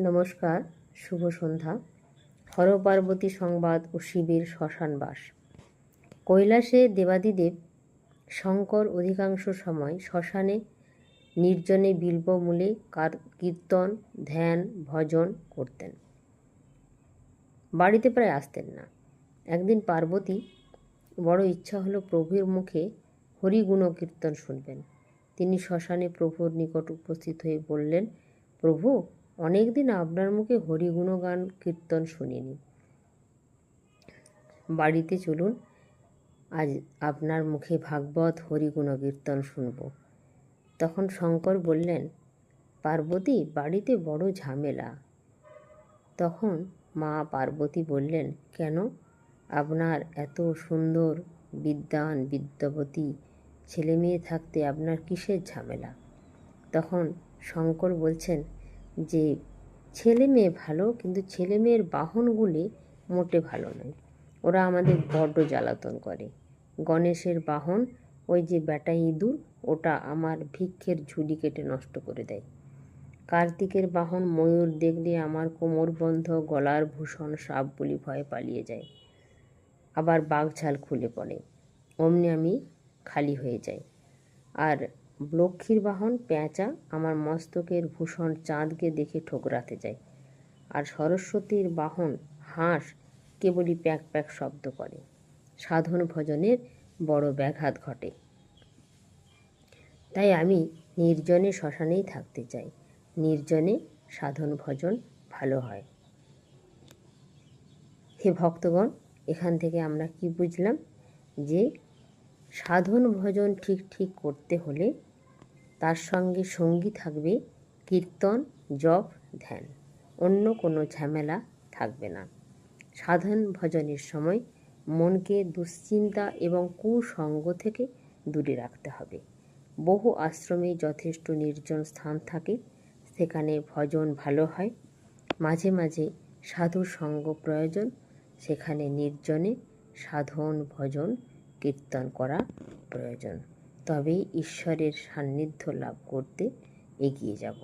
নমস্কার, শুভ সন্ধ্যা। হরপার্বতী সংবাদ ও শিবের শ্মশানবাস কৈলাসে দেবাদিদেব শঙ্কর অধিকাংশ সময় শ্মশানে নির্জনে বিল্বমূলে কার, কীর্তন, ধ্যান, ভজন করতেন। বাড়িতে প্রায় আসতেন না। একদিন পার্বতী বড় ইচ্ছা হলো প্রভুর মুখে হরিগুণ কীর্তন শুনবেন। তিনি শ্মশানে প্রভুর নিকট উপস্থিত হয়ে বললেন, প্রভু অনেক দিন আপনার মুখে হরিগুণ গান কীর্তন শুনিনি। বাড়িতে চলুন, আজ আপনার মুখে ভাগবত, হরিগুণ, কীর্তন শুনব। তখন শঙ্কর বললেন, পার্বতী, বাড়িতে বড় ঝামেলা। তখন মা পার্বতী বললেন, কেন? আপনার এত সুন্দর বিদ্যান বিদ্যাবতী ছেলে মেয়ে থাকতে আপনার কিসের ঝামেলা? তখন শঙ্কর বলছেন যে ছেলে মেয়ে ভালো, কিন্তু ছেলে মেয়ের বাহনগুলি মোটে ভালো নয়। ওরা আমাদের বড্ড জ্বালাতন করে। গণেশের বাহন, ওই যে ব্যাটা ইঁদুর, ওটা আমার ভিক্ষের ঝুলি কেটে নষ্ট করে দেয়। কার্তিকের বাহন ময়ূর দেখলে আমার কোমর বন্ধ, গলার ভূষণ সাপ বলি ভয়ে পালিয়ে যায়। আবার বাঘ বাঘঝাল খুলে পড়ে। অমনি আমি খালি হয়ে যাই। আর লক্ষ্মীর বাহন পেঁচা আমার মস্তকের ভূষণ চাঁদকে দেখে ঠোকরাতে যায়। আর সরস্বতীর বাহন হাঁস কেবলই প্যাক প্যাক শব্দ করে। সাধন ভজনের বড় ব্যাঘাত ঘটে। তাই আমি নির্জনে শ্মশানেই থাকতে চাই। নির্জনে সাধন ভজন ভালো হয়। হে ভক্তগণ, এখান থেকে আমরা কি বুঝলাম? যে সাধন ভজন ঠিক ঠিক করতে হলে তার সঙ্গে সঙ্গী থাকবে, কীর্তন, জপ, ধ্যান। অন্য কোনো ঝামেলা থাকবে না। সাধন ভজনের সময় মনকে দুশ্চিন্তা এবং কুসঙ্গ থেকে দূরে রাখতে হবে। বহু আশ্রমে যথেষ্ট নির্জন স্থান থাকে, সেখানে ভজন ভালো হয়। মাঝে মাঝে সাধু সঙ্গ প্রয়োজন, সেখানে নির্জনে সাধন, ভজন, কীর্তন করা প্রয়োজন। তবেই ঈশ্বরের সান্নিধ্য লাভ করতে এগিয়ে যাব।